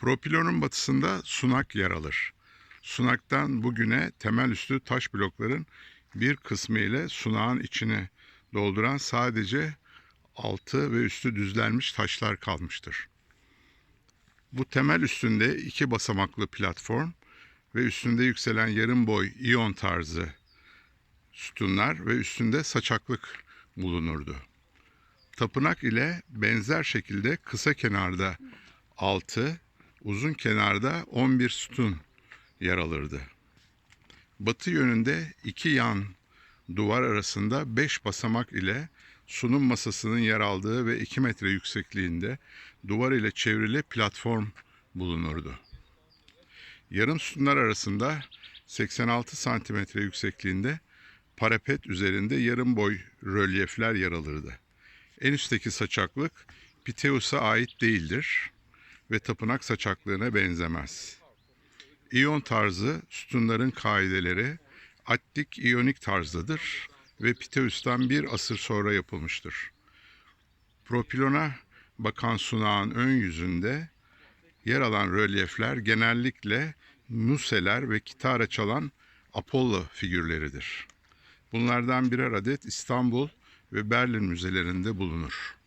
Propilonun batısında sunak yer alır. Sunaktan bugüne temel üstü taş blokların bir kısmı ile sunağın içini dolduran sadece altı ve üstü düzlenmiş taşlar kalmıştır. Bu temel üstünde iki basamaklı platform ve üstünde yükselen yarım boy iyon tarzı sütunlar ve üstünde saçaklık bulunurdu. Tapınak ile benzer şekilde kısa kenarda 6, uzun kenarda 11 sütun yer alırdı. Batı yönünde iki yan duvar arasında 5 basamak ile sunum masasının yer aldığı ve 2 metre yüksekliğinde duvar ile çevrili platform bulunurdu. Yarım sütunlar arasında 86 santimetre yüksekliğinde parapet üzerinde yarım boy rölyefler yer alırdı. En üstteki saçaklık Piteus'a ait değildir ve tapınak saçaklığına benzemez. İyon tarzı sütunların kaideleri Attik iyonik tarzdadır ve Piteus'tan bir asır sonra yapılmıştır. Propilona bakan sunağın ön yüzünde yer alan rölyefler genellikle nuseler ve kitara çalan Apollo figürleridir. Bunlardan birer adet İstanbul ve Berlin müzelerinde bulunur.